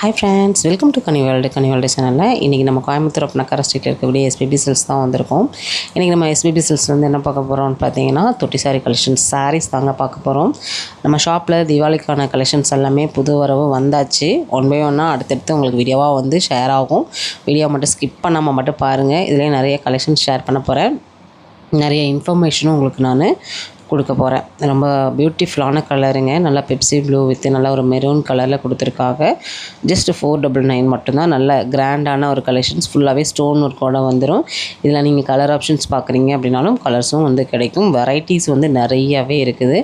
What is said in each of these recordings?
Hi friends welcome to Kani world Kani world சேனலில் இன்றைக்கி நம்ம கோயம்புத்தூர் நக்கர ஸ்ட்ரீட்டில் இருக்கக்கூடிய எஸ்பிபி சில்ஸ் தான் வந்திருக்கோம். இன்றைக்கி நம்ம எஸ்பிபி சில்ஸ் வந்து என்ன பார்க்க போகிறோம்னு பார்த்தீங்கன்னா தொட்டி சாரி கலெக்ஷன்ஸ் சாரீஸ் தாங்க பார்க்க போகிறோம் நம்ம ஷாப்பில் தீபாவளிக்கான கலெக்ஷன்ஸ் எல்லாமே புது வரவு வந்தாச்சு. ஒன் பை ஒன்னாக அடுத்தடுத்து உங்களுக்கு வீடியோவாக வந்து ஷேர் ஆகும். வீடியோ மட்டும் ஸ்கிப் பண்ணாமல் மட்டும் பாருங்கள் இதிலே நிறைய கலெக்ஷன்ஸ் ஷேர் பண்ண போகிறேன் நிறைய இன்ஃபர்மேஷனும் உங்களுக்கு நான் கொடுக்க போகிறேன் ரொம்ப பியூட்டிஃபுல்லான கலருங்க நல்லா பெப்சி ப்ளூ வித்து நல்லா ஒரு மெரூன் கலரில் கொடுத்துருக்காங்க. ஜஸ்ட் ஃபோர் டபுள் நைன் மட்டும்தான். நல்ல கிராண்டான ஒரு கலெக்ஷன்ஸ் ஃபுல்லாகவே ஸ்டோன் ஒர்க்கோட வந்துடும் இதில் நீங்கள் கலர் ஆப்ஷன்ஸ் பார்க்குறீங்க அப்படின்னாலும் கலர்ஸும் வந்து கிடைக்கும். வெரைட்டிஸ் வந்து நிறையாவே இருக்குது.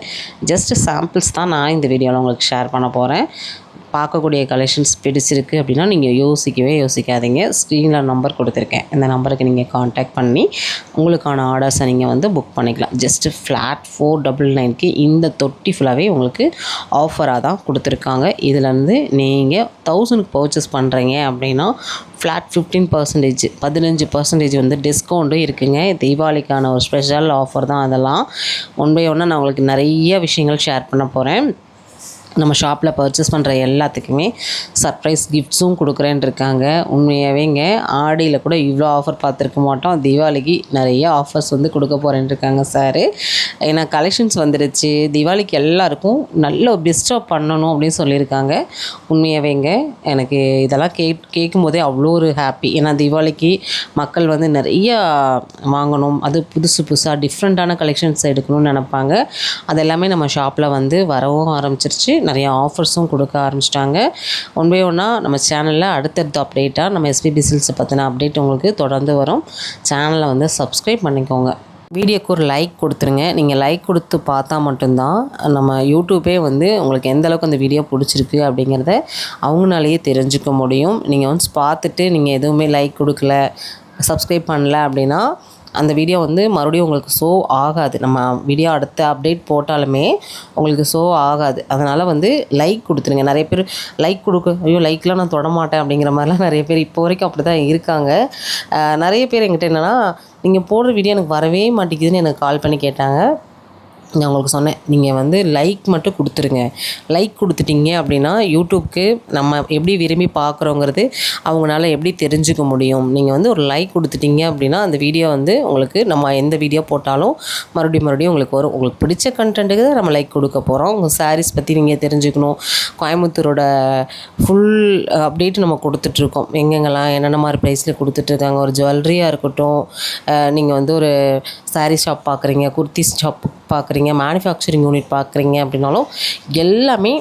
ஜஸ்ட் சாம்பிள்ஸ் தான் நான் இந்த வீடியோவில் உங்களுக்கு ஷேர் பண்ண போகிறேன் பார்க்கக்கூடிய கலெக்ஷன்ஸ் பிடிச்சிருக்கு அப்படின்னா நீங்கள் யோசிக்கவே யோசிக்காதீங்க. ஸ்க்ரீனில் நம்பர் கொடுத்துருக்கேன். இந்த நம்பருக்கு நீங்கள் காண்டாக்ட் பண்ணி உங்களுக்கான ஆர்டர்ஸை நீங்கள் வந்து புக் பண்ணிக்கலாம். ஜஸ்ட்டு ஃப்ளாட் ஃபோர் டபுள் நைன்க்கு இந்த தொட்டி ஃபுல்லாகவே உங்களுக்கு ஆஃபராக தான் கொடுத்துருக்காங்க. இதுலேருந்து நீங்கள் தௌசண்ட்க்கு பர்ச்சேஸ் பண்ணுறீங்க அப்படின்னா ஃப்ளாட் ஃபிஃப்டீன் பர்சன்டேஜ் பதினஞ்சு பர்சன்டேஜ் வந்து டிஸ்கவுண்ட்டும் இருக்குதுங்க தீபாவளிக்கான ஒரு ஸ்பெஷல் ஆஃபர் தான் அதெல்லாம். ஒன் பை ஒன்னாக நான் உங்களுக்கு நிறைய விஷயங்கள் ஷேர் பண்ண போகிறேன் நம்ம ஷாப்பில் பர்ச்சேஸ் பண்ணுற எல்லாத்துக்குமே சர்ப்ரைஸ் கிஃப்ட்ஸும் கொடுக்குறேன்னு இருக்காங்க. உண்மையாகவேங்க ஆடியில் கூட இவ்வளோ ஆஃபர் பார்த்துருக்க மாட்டோம். தீபாவளிக்கு நிறைய ஆஃபர்ஸ் வந்து கொடுக்க போகிறேன்னு இருக்காங்க சார் ஏன்னா கலெக்ஷன்ஸ் வந்துடுச்சு தீபாவளிக்கு எல்லாருக்கும் நல்ல பெஸ்ட்டாக பண்ணணும் அப்படின்னு சொல்லியிருக்காங்க. உண்மையாகவேங்க எனக்கு இதெல்லாம் கே கேட்கும்போதே அவ்வளோ ஒரு ஹாப்பி ஏன்னா தீபாவளிக்கு மக்கள் வந்து நிறையா வாங்கணும். அது புதுசு புதுசாக டிஃப்ரெண்ட்டான கலெக்ஷன்ஸ் எடுக்கணும்னு நினப்பாங்க. அது எல்லாமே நம்ம ஷாப்பில் வந்து வரவும் ஆரம்பிச்சிருச்சு. நிறைய ஆஃபர்ஸும் கொடுக்க ஆரம்பிச்சிட்டாங்க. ஒன் பை ஒன்னாக நம்ம சேனலில் அடுத்தடுத்த அப்டேட்டாக நம்ம எஸ்பிபி சில்ஸை பற்றின அப்டேட் உங்களுக்கு தொடர்ந்து வரும். சேனலை வந்து சப்ஸ்கிரைப் பண்ணிக்கோங்க. வீடியோக்கு ஒரு லைக் கொடுத்துருங்க. நீங்கள் லைக் கொடுத்து பார்த்தா மட்டும்தான் நம்ம யூடியூப்பே வந்து உங்களுக்கு எந்த அளவுக்கு அந்த வீடியோ பிடிச்சிருக்கு அப்படிங்கிறத அவங்களாலேயே தெரிஞ்சுக்க முடியும். நீங்கள் வந்து பார்த்துட்டு நீங்கள் எதுவுமே லைக் கொடுக்கல சப்ஸ்கிரைப் பண்ணல அப்படின்னா அந்த வீடியோ வந்து மறுபடியும் உங்களுக்கு ஷோ ஆகாது. நம்ம வீடியோ அடுத்த அப்டேட் போட்டாலுமே உங்களுக்கு ஷோ ஆகாது. அதனால் வந்து லைக் கொடுத்துருங்க. நிறைய பேர் லைக் கொடுக்க ஐயோ லைக்லாம் நான் தொட மாட்டேன் அப்படிங்கிற மாதிரிலாம் நிறைய பேர் இப்போ வரைக்கும் அப்படி தான் இருக்காங்க நிறைய பேர் என்கிட்ட என்னென்னா நீங்கள் போடுற வீடியோ எனக்கு வரவே மாட்டேங்குதுன்னு எனக்கு கால் பண்ணி கேட்டாங்க. நான் உங்களுக்கு சொன்னேன். நீங்கள் வந்து லைக் மட்டும் கொடுத்துருங்க. லைக் கொடுத்துட்டீங்க அப்படின்னா யூடியூப்க்கு நம்ம எப்படி விரும்பி பார்க்குறோங்கிறது அவங்களால எப்படி தெரிஞ்சுக்க முடியும். நீங்கள் வந்து ஒரு லைக் கொடுத்துட்டீங்க அப்படின்னா அந்த வீடியோ வந்து உங்களுக்கு நம்ம எந்த வீடியோ போட்டாலும் மறுபடியும் மறுபடியும் உங்களுக்கு வரும். உங்களுக்கு பிடிச்ச கண்டென்ட்டுக்கு தான் நம்ம லைக் கொடுக்க போகிறோம் உங்கள் சாரீஸ் பற்றி நீங்கள் தெரிஞ்சுக்கணும். கோயம்புத்தூரோட ஃபுல் அப்டேட் நம்ம கொடுத்துட்ருக்கோம் எங்கெங்கெல்லாம் என்னென்ன மாதிரி ப்ரைஸில் கொடுத்துட்ருக்காங்க ஒரு ஜுவல்லரியாக இருக்கட்டும். நீங்கள் வந்து ஒரு சாரீ ஷாப் பார்க்குறீங்க. குர்த்தி ஷாப் பார்க்குறீங்க மேனுஃபேக்சரிங் யூனிட் பார்க்குறீங்க அப்படின்னாலும் எல்லாமே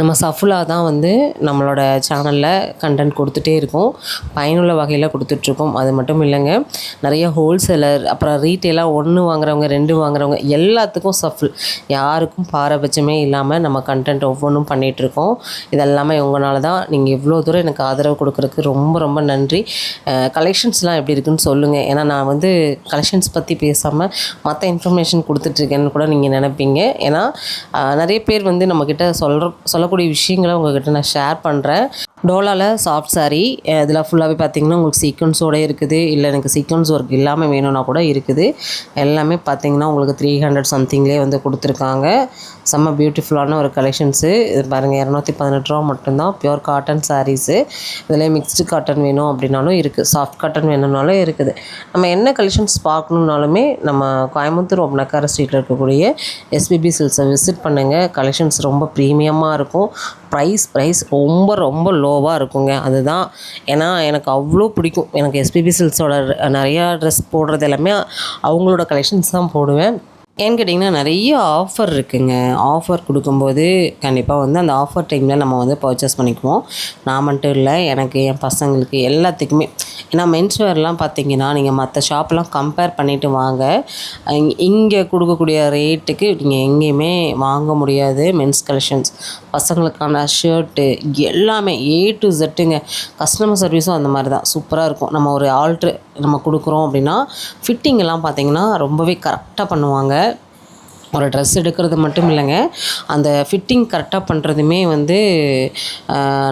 நம்ம சஃபுலாக தான் வந்து நம்மளோட சேனலில் கண்டென்ட் கொடுத்துட்டே இருக்கோம். பயனுள்ள வகையில் கொடுத்துட்ருக்கோம். அது மட்டும் இல்லைங்க. நிறைய ஹோல்சேலர் அப்புறம் ரீட்டெயிலாக ஒன்று வாங்குறவங்க ரெண்டு வாங்குறவங்க எல்லாத்துக்கும் சஃபுல். யாருக்கும் பாரபட்சமே இல்லாமல் நம்ம கண்டென்ட் ஒவ்வொன்றும் பண்ணிகிட்ருக்கோம் இதெல்லாமே உங்களால் தான். நீங்கள் இவ்வளோ தூரம் எனக்கு ஆதரவு கொடுக்குறதுக்கு ரொம்ப ரொம்ப நன்றி. கலெக்ஷன்ஸ்லாம் எப்படி இருக்குன்னு சொல்லுங்கள் ஏன்னா நான் வந்து கலெக்ஷன்ஸ் பற்றி பேசாமல் மற்ற இன்ஃபர்மேஷன் கொடுத்துட்ருக்கேன்னு கூட நீங்கள் நினைப்பீங்க. ஏன்னா நிறைய பேர் வந்து நம்மக்கிட்ட சொல்கிற சொல்ல வரக்கூடிய விஷயங்களை உங்ககிட்ட நான் ஷேர் பண்ணுறேன் டோலாவில் சாஃப்ட் சாரீ இதில் ஃபுல்லாகவே பார்த்தீங்கன்னா உங்களுக்கு சீக்வன்ஸோட இருக்குது. இல்லை எனக்கு சீக்வன்ஸ் ஒர்க் இல்லாமல் வேணும்னா கூட இருக்குது. எல்லாமே பார்த்தீங்கன்னா உங்களுக்கு த்ரீ ஹண்ட்ரட் சம்திங்லேயே வந்து கொடுத்துருக்காங்க. செம்ம பியூட்டிஃபுல்லான ஒரு கலெக்ஷன்ஸு இது பாருங்கள் இரநூத்தி பதினெட்டு ரூபா மட்டும்தான். பியூர் காட்டன் சாரீஸு இதில் மிக்ஸ்டு காட்டன் வேணும் அப்படின்னாலும் இருக்குது சாஃப்ட் காட்டன் வேணும்னாலும் இருக்குது. நம்ம என்ன கலெக்ஷன்ஸ் பார்க்கணுன்னாலுமே நம்ம கோயம்புத்தூர் ஒப்னக்கார ஸ்ட்ரீட்டில் இருக்கக்கூடிய எஸ்பிபி சில்ஸை விசிட் பண்ணுங்கள் கலெக்ஷன்ஸ் ரொம்ப ப்ரீமியமாக இருக்கும். ப்ரைஸ் ப்ரைஸ் ரொம்ப ரொம்ப லோவாக இருக்குங்க. அதுதான் ஏன்னா எனக்கு அவ்வளோ பிடிக்கும். எனக்கு எஸ்பிபி சில்ஸோட நிறையா ட்ரெஸ் போடுறது எல்லாமே அவங்களோட கலெக்ஷன்ஸ் தான் போடுவேன். ஏன்னு கேட்டிங்கன்னா நிறைய ஆஃபர் இருக்குங்க. ஆஃபர் கொடுக்கும்போது கண்டிப்பாக வந்து அந்த ஆஃபர் டைமில் நம்ம வந்து பர்ச்சேஸ் பண்ணிக்குவோம். நான் மட்டும் இல்லை எனக்கு என் பசங்களுக்கு எல்லாத்துக்குமே. ஏன்னா மென்ஸ் வேர்லாம் பார்த்தீங்கன்னா நீங்கள் மற்ற ஷாப்லாம் கம்பேர் பண்ணிவிட்டு வாங்க. இங்கே கொடுக்கக்கூடிய ரேட்டுக்கு நீங்கள் எங்கேயுமே வாங்க முடியாது மென்ஸ் கலெக்ஷன்ஸ் பசங்களுக்கான ஷர்ட்டு எல்லாமே ஏ டு ஜெட்டுங்க கஸ்டமர் சர்வீஸும் அந்த மாதிரி தான். சூப்பராக இருக்கும். நம்ம ஒரு ஆல்ட்ரு நம்ம கொடுக்குறோம் அப்படின்னா ஃபிட்டிங்கெல்லாம் பார்த்திங்கன்னா பார்த்தீங்கன்னா ரொம்பவே கரெக்டாக பண்ணுவாங்க. ஒரு ட்ரெஸ் எடுக்கிறது மட்டும் இல்லைங்க. அந்த ஃபிட்டிங் கரெக்டாக பண்ணுறதுமே வந்து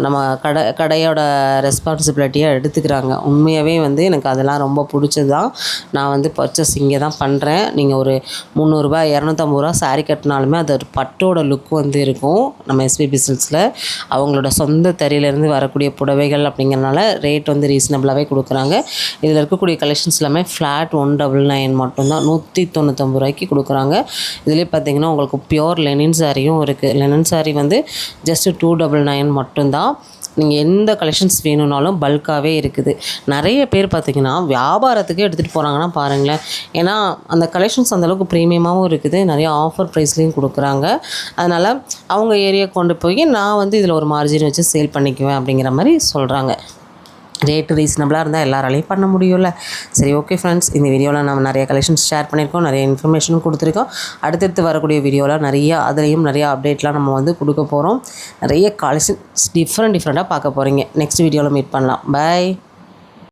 நம்ம கடை கடையோட ரெஸ்பான்சிபிலிட்டியாக எடுத்துக்கிறாங்க. உண்மையாகவே வந்து எனக்கு அதெல்லாம் ரொம்ப பிடிச்சது தான் நான் வந்து பர்ச்சேஸ் இங்கே தான் பண்ணுறேன் நீங்கள் ஒரு முந்நூறுரூபா இரநூத்தம்பது ரூபா சாரீ கட்டினாலுமே அது ஒரு பட்டோட லுக் வந்து இருக்கும். நம்ம எஸ்பிபி சில்க்ஸில் அவங்களோட சொந்த தறியிலேருந்து வரக்கூடிய புடவைகள் அப்படிங்கிறனால ரேட் வந்து ரீசனபிளாகவே கொடுக்குறாங்க. இதில் இருக்கக்கூடிய கலெக்ஷன்ஸ் எல்லாமே ஃப்ளாட் ஒன் டபுள் நைன் மட்டும்தான். நூற்றி தொண்ணூத்தொம்பது ரூபாய்க்கு கொடுக்குறாங்க. இதிலே பார்த்தீங்கன்னா உங்களுக்கு பியோர் லெனின் சாரியும் இருக்குது லெனின் சாரி வந்து ஜஸ்ட்டு டூ டபுள் நைன் மட்டும்தான். நீங்கள் எந்த கலெக்ஷன்ஸ் வேணும்னாலும் பல்காகவே இருக்குது. நிறைய பேர் பார்த்திங்கன்னா வியாபாரத்துக்கு எடுத்துகிட்டு போகிறாங்கன்னா பாருங்களேன். ஏன்னா அந்த கலெக்ஷன்ஸ் அந்தளவுக்கு ப்ரீமியமாகவும் இருக்குது. நிறைய ஆஃபர் ப்ரைஸ்லேயும் கொடுக்குறாங்க. அதனால் அவங்க ஏரியா கொண்டு போய் நான் வந்து இதில் ஒரு மார்ஜின் வச்சு சேல் பண்ணிக்குவேன் அப்படிங்கிற மாதிரி சொல்கிறாங்க ரேட்டு ரீசனபிளாக இருந்தால் எல்லாராலையும் பண்ண முடியும்ல. சரி ஓகே ஃப்ரெண்ட்ஸ் இந்த வீடியோவில் நம்ம நிறைய கலெக்ஷன்ஸ் ஷேர் பண்ணியிருக்கோம் நிறைய இன்ஃபர்மேஷனும் கொடுத்துருக்கோம். அடுத்தடுத்து வரக்கூடிய வீடியோவில் நிறைய அதுலேயும் நிறைய அப்டேட்லாம் நம்ம வந்து கொடுக்க போகிறோம் நிறைய கலெக்ஷன்ஸ் டிஃப்ரெண்ட் டிஃப்ரெண்ட்டாக பார்க்க போகிறீங்க நெக்ஸ்ட் வீடியோவில் மீட் பண்ணலாம். பை